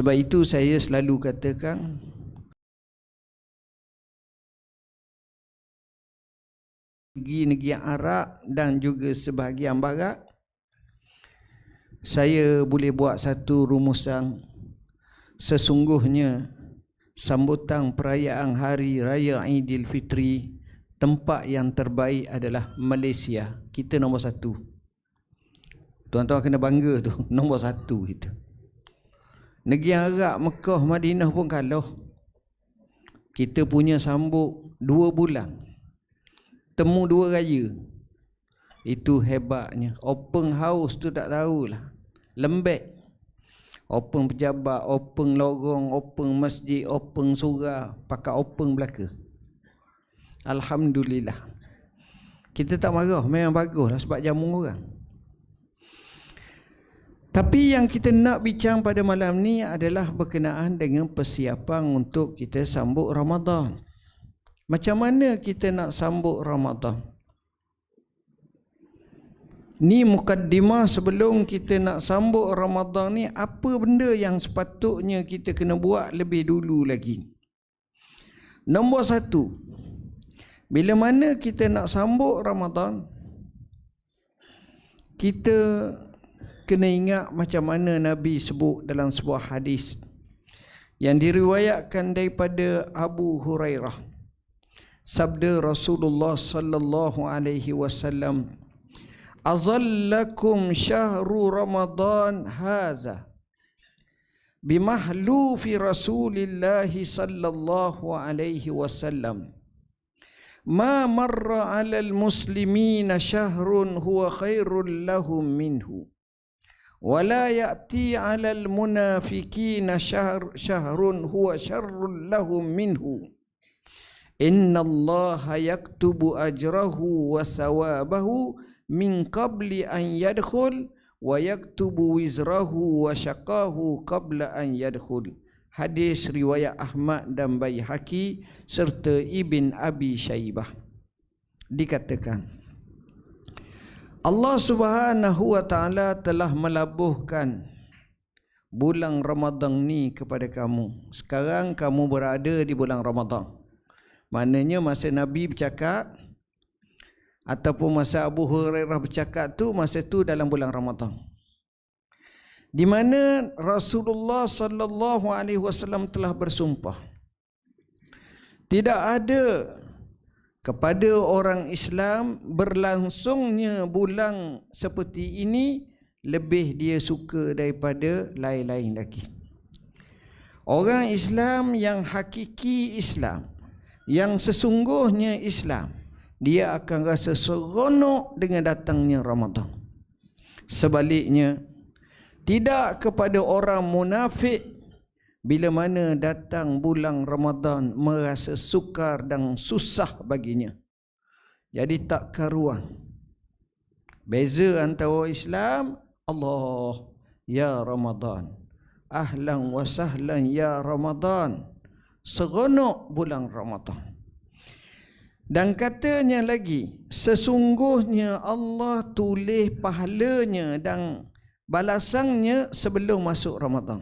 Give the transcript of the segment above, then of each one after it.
Sebab itu saya selalu katakan negeri-negeri Arab dan juga sebahagian barat saya boleh buat satu rumusan. Sesungguhnya sambutan perayaan hari raya Aidilfitri tempat yang terbaik adalah Malaysia. Kita nombor satu. Tuan-tuan kena bangga tu nombor satu kita negeri Arab Mekah Madinah pun kalah. Kita punya sambut dua bulan. Temu dua raya. Itu hebatnya. Open house tu tak tahulah. Lembek. Open pejabat open lorong open masjid open surah pakai open belaka. Alhamdulillah. Kita tak marah memang bagus lah sebab jamu orang tapi yang kita nak bincang pada malam ni adalah berkenaan dengan persiapan untuk kita sambut Ramadan. Macam mana kita nak sambut Ramadan? Ni mukaddimah sebelum kita nak sambut Ramadan ni apa benda yang sepatutnya kita kena buat lebih dulu lagi. Nombor satu, bila mana kita nak sambut Ramadan, kita kena ingat macam mana Nabi sebut dalam sebuah hadis yang diriwayatkan daripada Abu Hurairah. Sabda Rasulullah sallallahu alaihi wasallam, "Azallakum syahrul Ramadan haza bimahlufi Rasulillah sallallahu alaihi wasallam." ما مر على المسلمين شهر هو خير لهم منه ولا يأتي على المنافقين شهر شهر هو شر لهم منه إن الله يكتب أجره وثوابه من قبل أن يدخل ويكتب وزره وشقاه قبل أن يدخل حديث رواية أحمد دم بيحكي سرت ابن أبي شيبة dikatakan katakan Allah Subhanahu wa taala telah melabuhkan bulan Ramadan ni kepada kamu. Sekarang kamu berada di bulan Ramadan. Maknanya masa Nabi bercakap ataupun masa Abu Hurairah bercakap tu masa tu dalam bulan Ramadan. Di mana Rasulullah sallallahu alaihi wasallam telah bersumpah tidak ada kepada orang Islam berlangsungnya bulan seperti ini lebih dia suka daripada lain-lain lagi. Orang Islam yang hakiki Islam yang sesungguhnya Islam dia akan rasa seronok dengan datangnya Ramadan sebaliknya tidak kepada orang munafik bila mana datang bulan Ramadan merasa sukar dan susah baginya jadi tak karuan beza antara Islam Allah ya Ramadan ahlan wa sahlan ya Ramadan seronok bulan Ramadan. Dan katanya lagi, sesungguhnya Allah tulis pahalanya dan balasannya sebelum masuk Ramadan.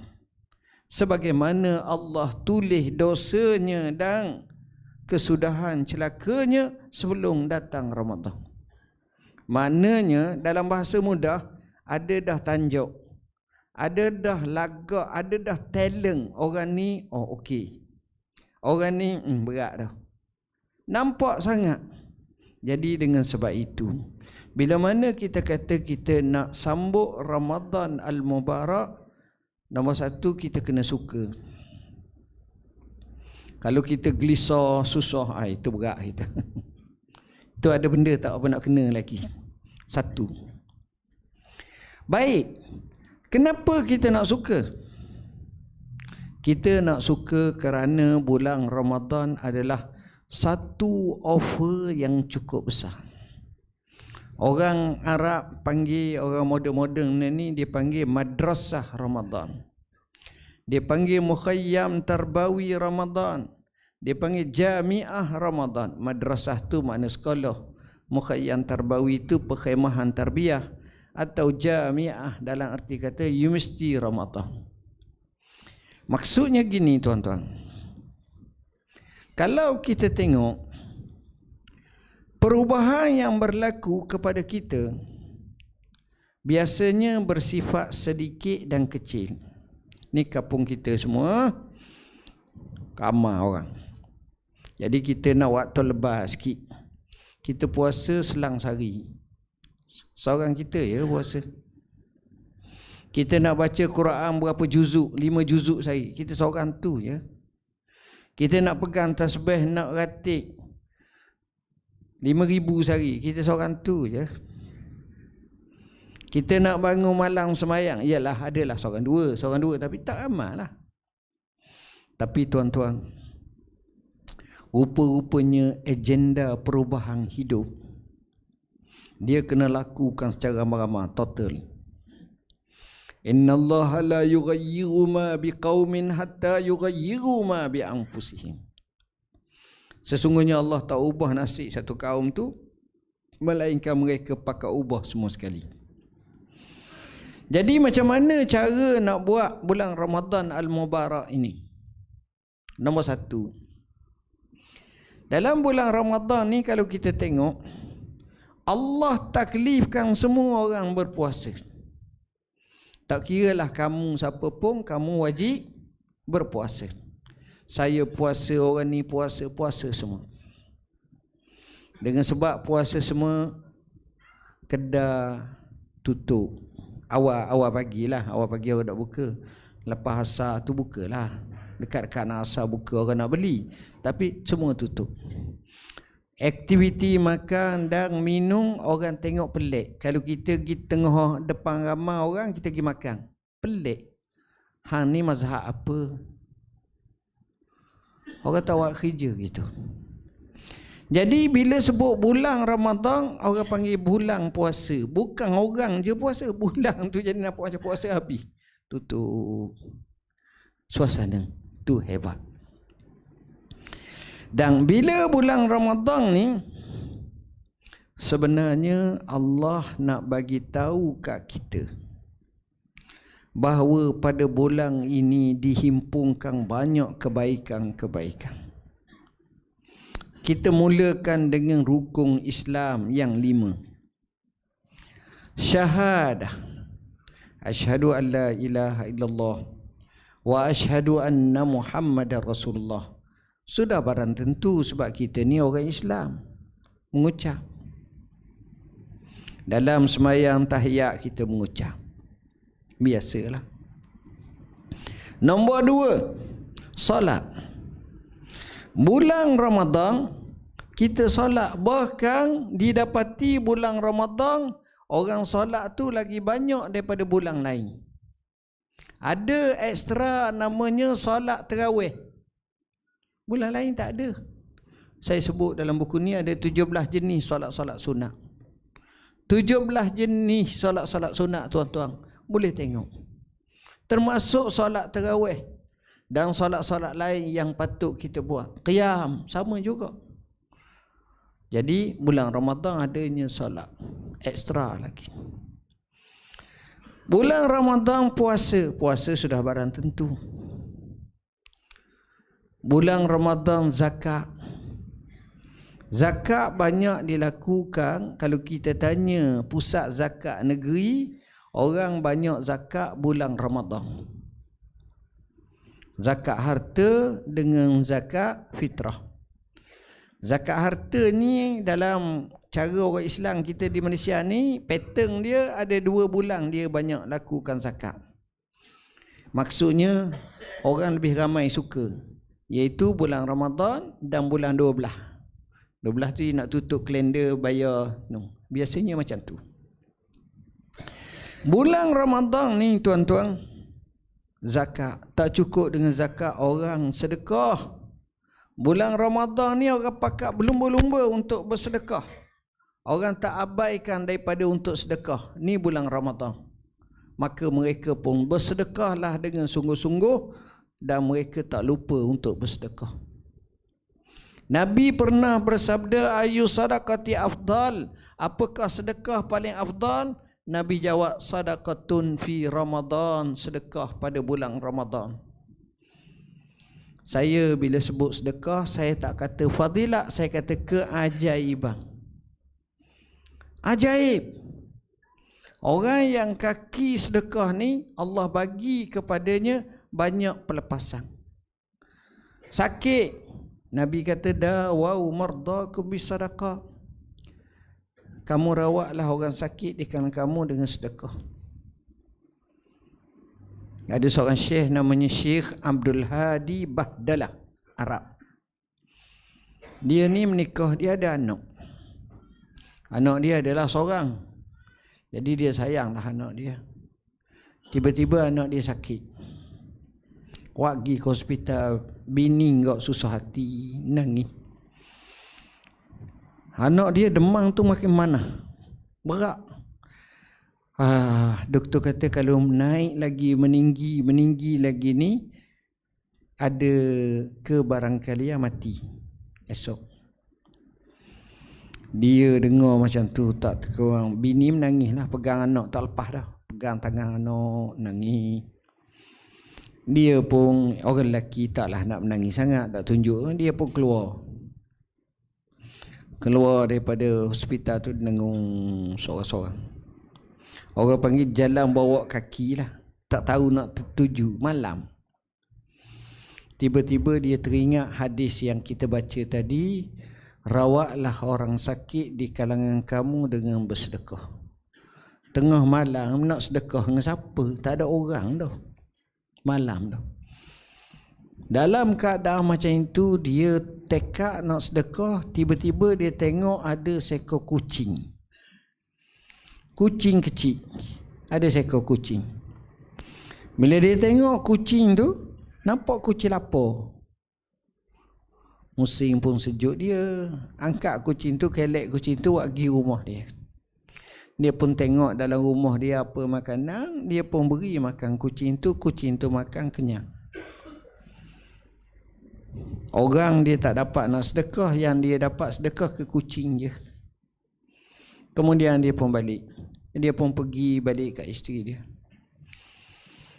Sebagaimana Allah tulis dosanya dan kesudahan celakanya sebelum datang Ramadan. Maknanya dalam bahasa mudah ada dah tanjuk. Ada dah lagak, ada dah talent orang ni, oh okey. Orang ni hmm, berat dah. Nampak sangat. Jadi dengan sebab itu, bila mana kita kata kita nak sambut Ramadan Al-Mubarak, nombor satu kita kena suka. Kalau kita gelisah, susah, ah, itu berat kita. itu ada benda tak apa nak kena lagi. Satu. Baik. Kenapa kita nak suka? Kita nak suka kerana bulan Ramadan adalah satu offer yang cukup besar. Orang Arab panggil orang moden-moden ni dia panggil madrasah Ramadan. Dia panggil mukhayyam tarbawi Ramadan. Dia panggil jamiah Ramadan. Madrasah tu makna sekolah. Mukhayyam tarbawi tu perkhemahan tarbiyah atau jamiah dalam arti kata universiti Ramadan. Maksudnya gini tuan-tuan. Kalau kita tengok perubahan yang berlaku kepada kita biasanya bersifat sedikit dan kecil. Ni kampung kita semua ramai orang. Jadi kita nak waktu lepas sikit. Kita puasa selang sehari. Seorang kita ya puasa. Kita nak baca Quran berapa juzuk? Lima juzuk sehari. Kita seorang tu ya. Kita nak pegang tasbih, nak ratik. Lima ribu sehari. Kita seorang tu ya. Kita nak bangun malam semayang. Yalah adalah seorang dua. Seorang dua. Tapi tak ramai lah. Tapi tuan-tuan. Rupa-rupanya agenda perubahan hidup. Dia kena lakukan secara ramah-ramah. Total. Inna Allah la yughayyiru ma biqaumin hatta yughayyiru ma bi anfusihim. Sesungguhnya Allah tak ubah nasib satu kaum tu melainkan mereka pakai ubah semua sekali. Jadi macam mana cara nak buat bulan Ramadan Al-Mubarak ini? Nombor satu. Dalam bulan Ramadan ni kalau kita tengok Allah taklifkan semua orang berpuasa. Tak kira lah kamu siapa pun, kamu wajib berpuasa. Saya puasa, orang ni puasa, puasa semua. Dengan sebab puasa semua, kedai tutup. Awal awal pagi lah, awal pagi orang nak buka. Lepas asar tu bukalah. Dekat-dekat nak asar buka orang nak beli. Tapi semua tutup. Aktiviti makan dan minum orang tengok pelik. Kalau kita pergi tengah depan ramai orang kita pergi makan. Pelik. Hang ni mazhab apa? Orang tahu buat kerja gitu. Jadi bila sebut bulan Ramadan orang panggil bulan puasa. Bukan orang je puasa, bulan tu jadi nampak macam puasa habis. Tutup. Suasana tu hebat. Dan bila bulan Ramadan ni sebenarnya Allah nak bagi tahu kat kita bahawa pada bulan ini dihimpunkan banyak kebaikan-kebaikan. Kita mulakan dengan rukun Islam yang lima. Syahadah. Ashhadu an la ilaha illallah wa ashhadu anna Muhammadar Rasulullah. Sudah barang tentu sebab kita ni orang Islam mengucap. Dalam semayang tahiyat kita mengucap. Biasalah. Nombor dua, solat. Bulan Ramadan kita solat bahkan didapati bulan Ramadan orang solat tu lagi banyak daripada bulan lain. Ada ekstra namanya solat terawih. Bulan lain tak ada. Saya sebut dalam buku ni ada 17 jenis solat-solat sunat. 17 jenis solat-solat sunat tuan-tuan. Boleh tengok. Termasuk solat terawih. Dan solat-solat lain yang patut kita buat. Qiyam sama juga. Jadi bulan Ramadan adanya solat. Ekstra lagi. Bulan Ramadan puasa. Puasa sudah barang tentu bulan Ramadan zakat. Zakat banyak dilakukan kalau kita tanya pusat zakat negeri, orang banyak zakat bulan Ramadan. Zakat harta dengan zakat fitrah. Zakat harta ni dalam cara orang Islam kita di Malaysia ni, pattern dia ada dua bulan dia banyak lakukan zakat. Maksudnya orang lebih ramai suka iaitu bulan Ramadan dan bulan 12. 12 tu nak tutup kalender bayar no. Biasanya macam tu. Bulan Ramadan ni tuan-tuan zakat tak cukup dengan zakat orang sedekah. Bulan Ramadan ni orang pakat berlumba-lumba untuk bersedekah. Orang tak abaikan daripada untuk sedekah. Ni bulan Ramadan. Maka mereka pun bersedekahlah dengan sungguh-sungguh dan mereka tak lupa untuk bersedekah. Nabi pernah bersabda ayu sadaqati afdal? Apakah sedekah paling afdal? Nabi jawab sadaqatun fi Ramadan, sedekah pada bulan Ramadan. Saya bila sebut sedekah, saya tak kata fadilat, saya kata keajaiban. Ajaib. Orang yang kaki sedekah ni, Allah bagi kepadanya banyak pelepasan. Sakit. Nabi kata, dawau mardaku bisadaqah. Kamu rawatlah orang sakit di kanan kamu dengan sedekah. Ada seorang syekh namanya Syekh Abdul Hadi Bahdalah Arab. Dia ni menikah, dia ada anak. Anak dia adalah seorang. Jadi dia sayanglah anak dia. Tiba-tiba anak dia sakit. Wak pergi ke hospital, bini kau susah hati, nangis. Anak dia demam tu makin mana? Berat. Ah, doktor kata kalau naik lagi meninggi meninggi lagi ni ada ke barangkali yang mati esok. Dia dengar macam tu tak terkurang. Bini menangis lah pegang anak tak lepas dah. Pegang tangan anak nangis. Dia pun orang lelaki taklah nak menangis sangat tak tunjuk. Dia pun keluar. Keluar daripada hospital tu dengung seorang-seorang. Orang panggil jalan bawa kaki lah. Tak tahu nak tertuju malam. Tiba-tiba dia teringat hadis yang kita baca tadi. Rawatlah orang sakit di kalangan kamu dengan bersedekah. Tengah malam nak sedekah dengan siapa? Tak ada orang dah. Malam dah. Dalam keadaan macam itu dia tekak nak sedekah. Tiba-tiba dia tengok ada seekor kucing kucing kecil. Ada seekor kucing. Bila dia tengok kucing tu, nampak kucing lapar. Musim pun sejuk dia. Angkat kucing tu, kelek kucing tu, buat pergi rumah dia. Dia pun tengok dalam rumah dia apa makanan, dia pun beri makan kucing tu, kucing tu makan kenyang. Orang dia tak dapat nak sedekah, yang dia dapat sedekah ke kucing je. Kemudian dia pun balik. Dia pun pergi balik kat isteri dia.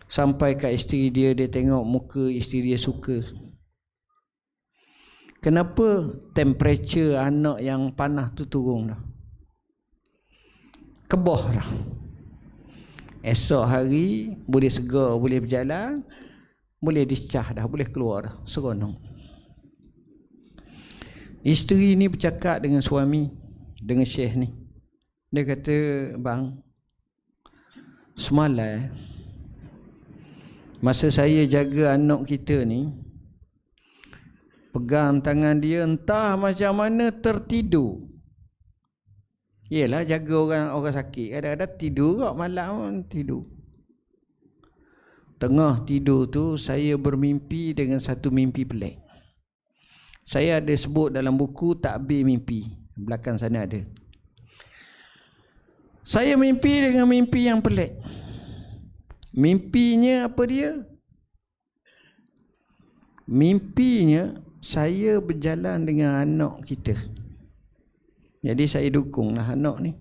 Sampai kat isteri dia, dia tengok muka isteri dia suka. Kenapa temperature anak yang panas tu turun dah? Keboh dah. Esok hari boleh segar, boleh berjalan, boleh discah dah, boleh keluar dah. Seronok. Isteri ni bercakap dengan suami, dengan syekh ni. Dia kata, bang, semalam masa saya jaga anak kita ni, pegang tangan dia entah macam mana tertidur. Yelah jaga orang orang sakit. Kadang-kadang tidur kok malam tidur. Tengah tidur tu saya bermimpi dengan satu mimpi pelik. Saya ada sebut dalam buku takbir mimpi. Belakang sana ada. Saya mimpi dengan mimpi yang pelik. Mimpinya apa dia? Mimpinya saya berjalan dengan anak kita. Jadi saya dukunglah anak ni.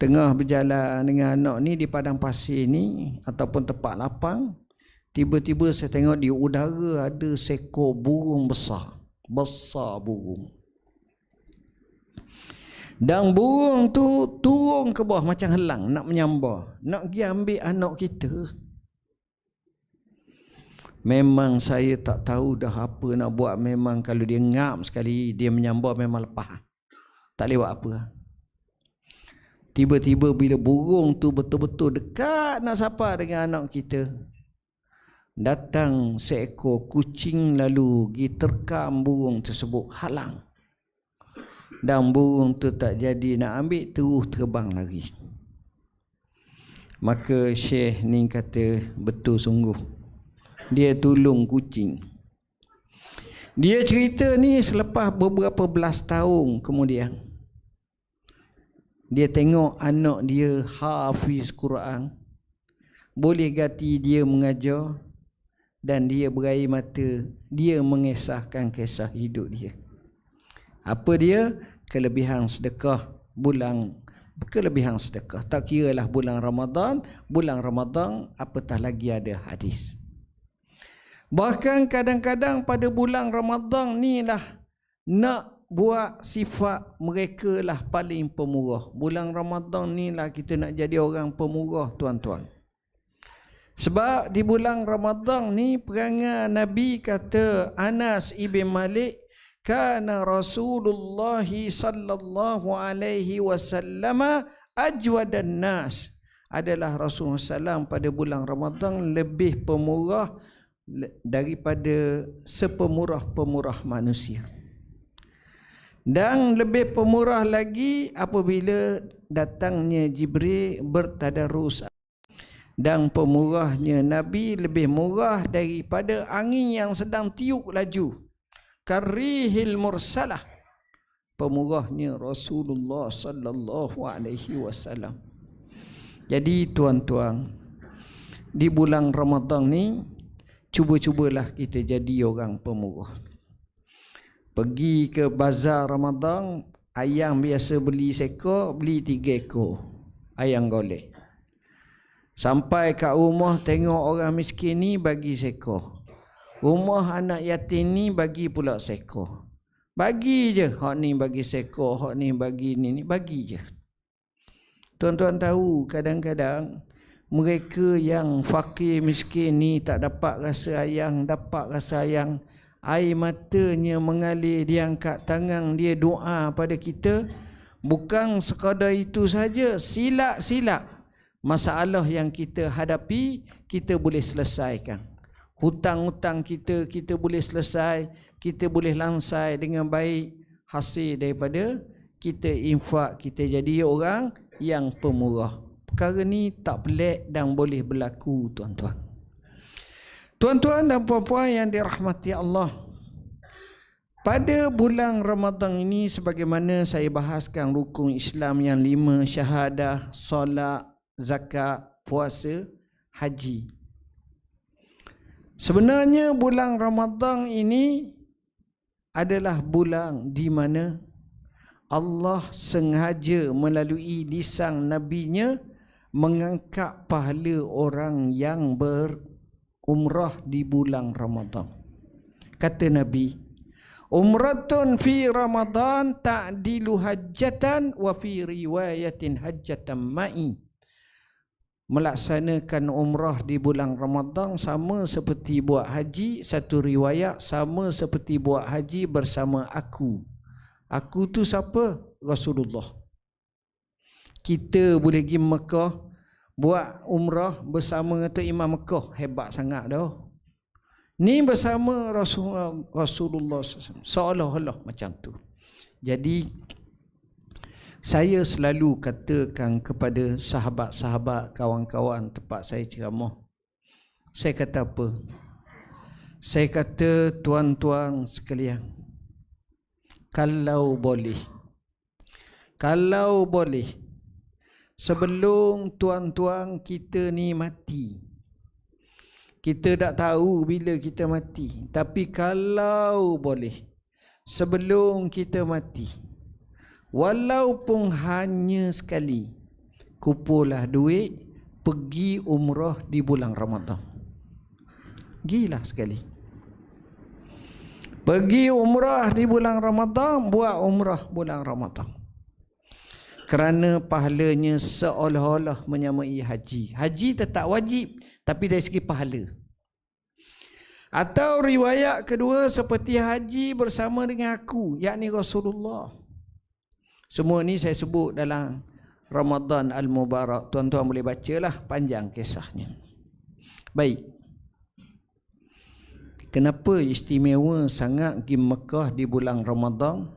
Tengah berjalan dengan anak ni di padang pasir ni ataupun tempat lapang, tiba-tiba saya tengok di udara ada seekor burung besar. Besar burung. Dan burung tu turun ke bawah macam helang nak menyambar. Nak pergi ambil anak kita. Memang saya tak tahu dah apa nak buat. Memang kalau dia ngap sekali dia menyambar memang lepas. Tak lewat apa. Tiba-tiba bila burung tu betul-betul dekat nak sapa dengan anak kita. Datang seekor kucing lalu pergi terkam burung tersebut halang. Dan burung tu tak jadi nak ambil terus terbang lagi maka syekh ni kata betul sungguh. Dia tolong kucing. Dia cerita ni selepas beberapa belas tahun kemudian. Dia tengok anak dia hafiz Quran. Boleh ganti dia mengajar dan dia berair mata dia mengesahkan kisah hidup dia. Apa dia? Kelebihan sedekah bulan. Kelebihan sedekah. Tak kira lah bulan Ramadan. Bulan Ramadan apatah lagi ada hadis. Bahkan kadang-kadang pada bulan Ramadhan ni lah nak buat sifat mereka lah paling pemurah. Bulan Ramadhan ni lah kita nak jadi orang pemurah tuan-tuan. Sebab di bulan Ramadhan ni perangai Nabi kata Anas ibn Malik kana Rasulullah sallallahu alaihi wasallam ajwadan nas adalah Rasulullah SAW pada bulan Ramadhan lebih pemurah daripada sepemurah-pemurah manusia. Dan lebih pemurah lagi apabila datangnya Jibril bertadarus dan pemurahnya Nabi lebih murah daripada angin yang sedang tiup laju. Karihil mursalah. Pemurahnya Rasulullah sallallahu alaihi wasallam. Jadi tuan-tuan di bulan Ramadan ni cuba-cubalah kita jadi orang pemurah. Pergi ke bazar Ramadan ayam biasa beli seekor beli tiga ekor. Ayam golek Sampai kat rumah tengok orang miskin ni bagi seko. Rumah anak yatim ni bagi pula seko. Bagi je. Hak ni bagi seko. Hak ni bagi ni. ni bagi je. Tuan-tuan tahu kadang-kadang mereka yang fakir miskin ni tak dapat rasa ayang. Dapat rasa ayang. Air matanya mengalir. Dia angkat tangan dia doa pada kita. Bukan sekadar itu saja. Silap-silap masalah yang kita hadapi kita boleh selesaikan. Hutang-hutang kita kita boleh selesai kita boleh lansai dengan baik hasil daripada kita infak kita jadi orang yang pemurah. Perkara ni tak pelik dan boleh berlaku tuan-tuan. Tuan-tuan dan puan-puan yang dirahmati Allah pada bulan Ramadan ini sebagaimana saya bahaskan rukun Islam yang lima syahadah, solat, zakat, puasa, haji. Sebenarnya bulan Ramadhan ini adalah bulan di mana Allah sengaja melalui lisan nabinya mengangkat pahala orang yang berumrah di bulan Ramadhan. Kata Nabi, Umratun fi Ramadan ta'dilu hajjatan wa fi riwayatin hajjatan ma'i melaksanakan umrah di bulan Ramadan sama seperti buat haji satu riwayat sama seperti buat haji bersama aku. Aku tu siapa? Rasulullah. Kita boleh pergi Mekah buat umrah bersama dengan Imam Mekah. Hebat sangat dah. Ni bersama Rasulullah Rasulullah seolah-olah macam tu. Jadi saya selalu katakan kepada sahabat-sahabat kawan-kawan tempat saya ceramah. Saya kata apa? Saya kata tuan-tuan sekalian kalau boleh kalau boleh sebelum tuan-tuan kita ni mati kita tak tahu bila kita mati. Tapi kalau boleh sebelum kita mati Walaupun hanya sekali Kumpullah duit Pergi umrah di bulan Ramadan. Gila sekali. Pergi umrah di bulan Ramadan Buat umrah bulan Ramadan. Kerana pahalanya seolah-olah menyamai haji. Haji tetap wajib Tapi dari segi pahala. Atau riwayat kedua seperti haji bersama dengan aku Yakni Rasulullah semua ni saya sebut dalam Ramadan Al-Mubarak. Tuan-tuan boleh bacalah panjang kisahnya. Baik. Kenapa istimewa sangat pergi Mekah di bulan Ramadan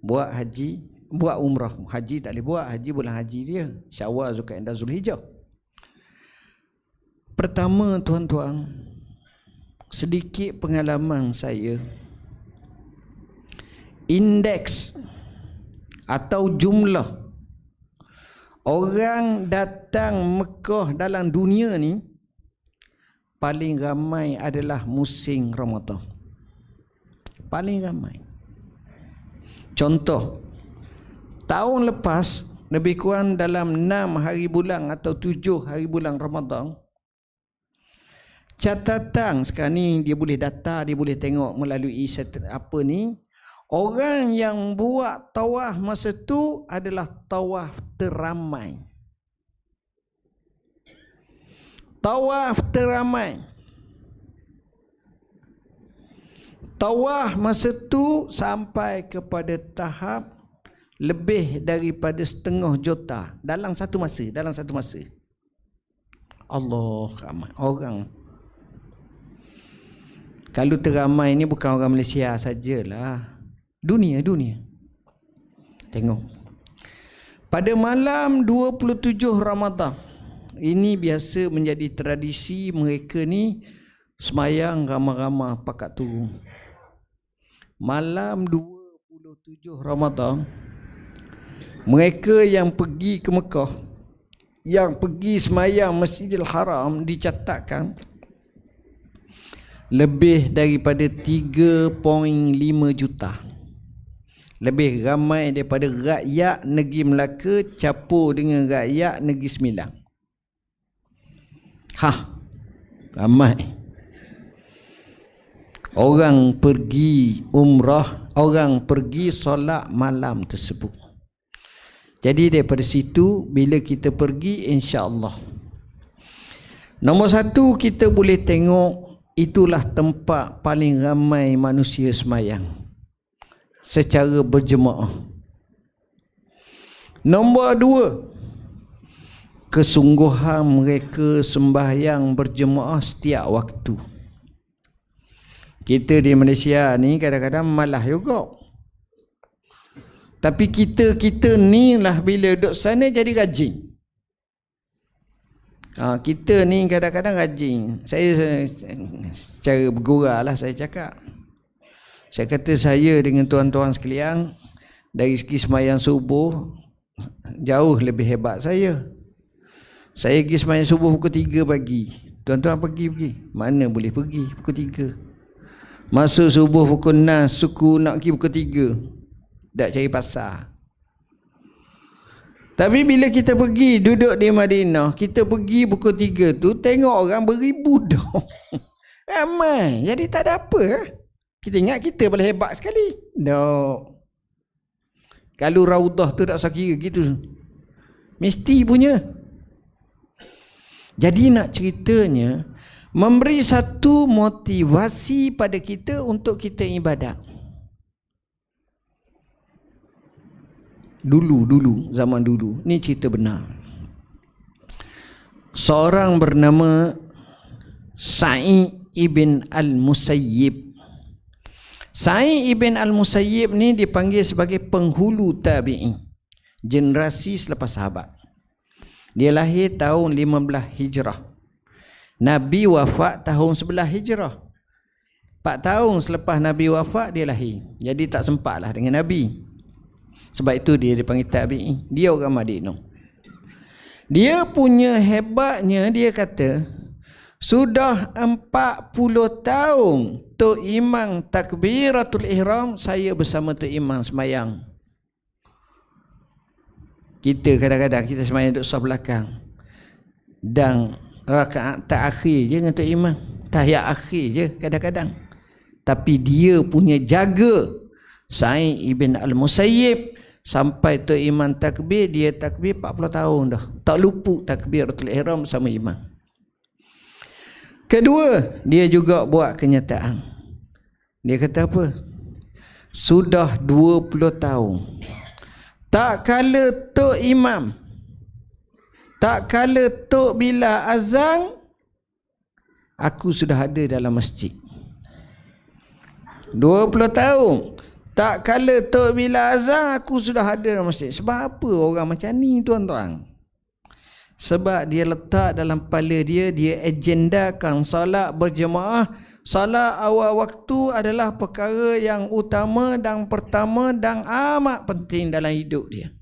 buat haji, buat umrah. Haji tak boleh buat, haji bulan haji dia. Syawal, Zulkaidah, Zulhijjah. Pertama tuan-tuan, sedikit pengalaman saya. Indeks atau jumlah orang datang Mekah dalam dunia ni paling ramai adalah musim Ramadan. Paling ramai. Contoh tahun lepas lebih kurang dalam 6 hari bulan atau 7 hari bulan Ramadan catatan sekarang ni dia boleh data dia boleh tengok melalui apa ni orang yang buat tawaf masa tu adalah tawaf teramai. Tawaf teramai. Tawaf masa tu sampai kepada tahap lebih daripada setengah juta dalam satu masa dalam satu masa. Allah ramai orang. Kalau teramai ni bukan orang Malaysia sajalah dunia dunia. Tengok. Pada malam 27 Ramadan ini biasa menjadi tradisi mereka ni semayang ramah-ramah pakat turun. Malam 27 Ramadan mereka yang pergi ke Mekah yang pergi semayang Masjidil Haram dicatatkan lebih daripada 3.5 juta lebih ramai daripada rakyat negeri Melaka capur dengan rakyat negeri Sembilan. Ha ramai. Orang pergi umrah orang pergi solat malam tersebut. Jadi daripada situ bila kita pergi insya-Allah. Nombor satu kita boleh tengok itulah tempat paling ramai manusia semayang secara berjemaah. Nombor dua kesungguhan mereka sembahyang berjemaah setiap waktu. Kita di Malaysia ni kadang-kadang malah juga. Tapi kita-kita ni lah bila duduk sana jadi rajin. Ha, kita ni kadang-kadang rajin. Saya secara bergurau lah saya cakap. Saya kata saya dengan tuan-tuan sekalian dari segi semayang subuh jauh lebih hebat saya. Saya pergi semayang subuh pukul 3 pagi. Tuan-tuan pergi pergi. Mana boleh pergi pukul 3. Masuk subuh pukul 6 suku nak pergi pukul tak cari pasar tapi bila kita pergi duduk di Madinah kita pergi pukul 3 tu tengok orang beribu dah ramai jadi tak ada apa kita ingat kita boleh hebat sekali. No. kalau raudah tu tak sakira gitu. Mesti punya. Jadi nak ceritanya memberi satu motivasi pada kita untuk kita ibadat. Dulu dulu zaman dulu. Ni cerita benar. Seorang bernama Sa'id ibn al-Musayyib Sa'id ibn al-Musayyib ni dipanggil sebagai penghulu tabi'in. Generasi selepas sahabat. Dia lahir tahun 15 Hijrah. Nabi wafat tahun 11 Hijrah. 4 tahun selepas Nabi wafat dia lahir. Jadi tak sempatlah dengan Nabi. Sebab itu dia dipanggil tabi'i. Dia orang Madinah. Dia punya hebatnya dia kata sudah 40 tahun Tok Imam takbiratul ihram saya bersama Tok Imam semayang. Kita kadang-kadang kita semayang duduk sebelah belakang. Dan rakaat tak akhir je dengan Tok Imam. Tahiyat akhir je kadang-kadang. Tapi dia punya jaga Sa'id ibn al-Musayyib Sampai tu iman takbir Dia takbir 40 tahun dah Tak luput takbiratul ihram sama iman Kedua Dia juga buat kenyataan. Dia kata apa? Sudah 20 tahun. Tak kala tu imam Tak kala tu bila azan Aku sudah ada dalam masjid. 20 tahun. Tak kala tok bila azan aku sudah ada dalam masjid. Sebab apa orang macam ni tuan-tuan? Sebab dia letak dalam kepala dia dia agendakan solat berjemaah. Solat awal waktu adalah perkara yang utama dan pertama dan amat penting dalam hidup dia.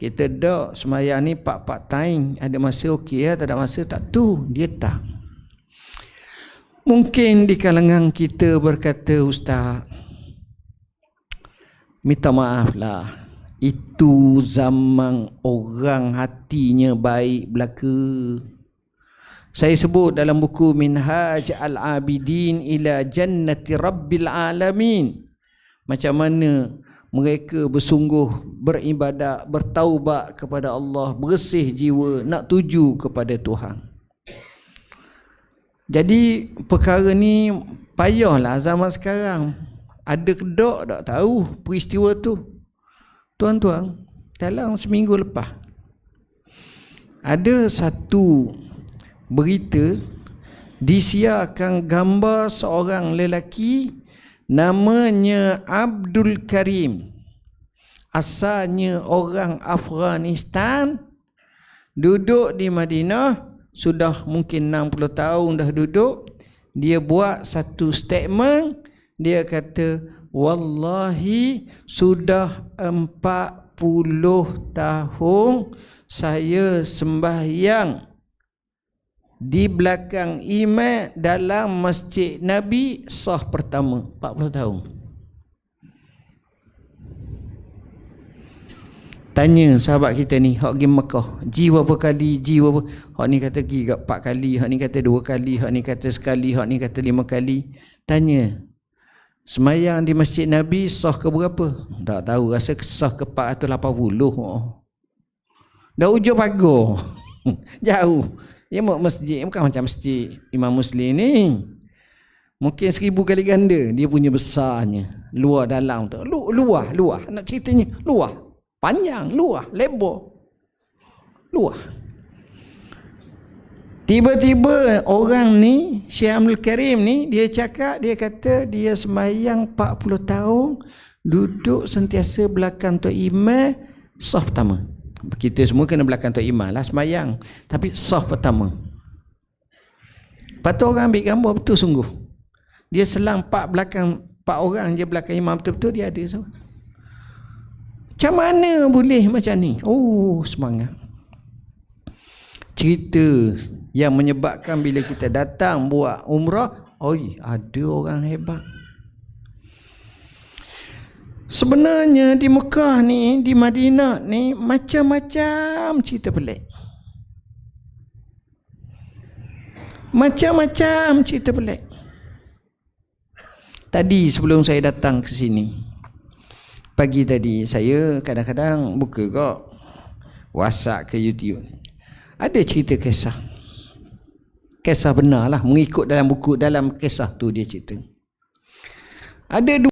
Kita dok semayang ni pak-pak time ada masa okey ya, tak ada masa tak tu dia tak. Mungkin di kalangan kita berkata ustaz minta maaf lah itu zaman orang hatinya baik belaka Saya sebut dalam buku Minhaj Al-Abidin ila Jannati Rabbil Alamin. Macam mana mereka bersungguh beribadat, bertaubat kepada Allah, bersih jiwa, nak tuju kepada Tuhan. Jadi perkara ni payahlah zaman sekarang. Ada kedok tak tahu peristiwa tu. Tuan-tuan, dalam seminggu lepas ada satu berita disiarkan gambar seorang lelaki namanya Abdul Karim. Asalnya orang Afghanistan duduk di Madinah sudah mungkin 60 tahun dah duduk dia buat satu statement dia kata wallahi sudah 40 tahun saya sembahyang di belakang imam dalam masjid Nabi sah pertama. 40 tahun. Tanya sahabat kita ni Hak pergi Mekah Ji berapa kali Ji berapa? Hak ni kata pergi kat 4 kali Hak ni kata 2 kali Hak ni kata sekali Hak ni kata 5 kali. Tanya Semayang di Masjid Nabi Sah ke berapa? Tak tahu Rasa sah ke 480 oh. Dah ujung pagar. Jauh. Dia mau masjid Bukan macam masjid Imam Muslim ni. Mungkin seribu kali ganda Dia punya besarnya. Luar dalam tu. Lu, Luar Luar Nak ceritanya Luar Panjang, luah, lebar. Luah. Tiba-tiba orang ni, Syekh Abdul Karim ni, dia cakap, dia kata dia semayang 40 tahun, duduk sentiasa belakang Tok Imam, sah pertama. Kita semua kena belakang Tok Imam lah semayang. Tapi sah pertama. Tu orang ambil gambar betul sungguh. Dia selang empat belakang, empat orang je belakang imam betul-betul dia ada. So. Macam mana boleh macam ni? Oh, semangat. Cerita yang menyebabkan bila kita datang buat umrah, oi, ada orang hebat. Sebenarnya di Mekah ni, di Madinah ni macam-macam cerita pelik. Macam-macam cerita pelik. Tadi sebelum saya datang ke sini, Pagi tadi saya kadang-kadang buka kok WhatsApp ke YouTube. Ada cerita kisah. Kisah benar lah. Mengikut dalam buku dalam kisah tu dia cerita. Ada dua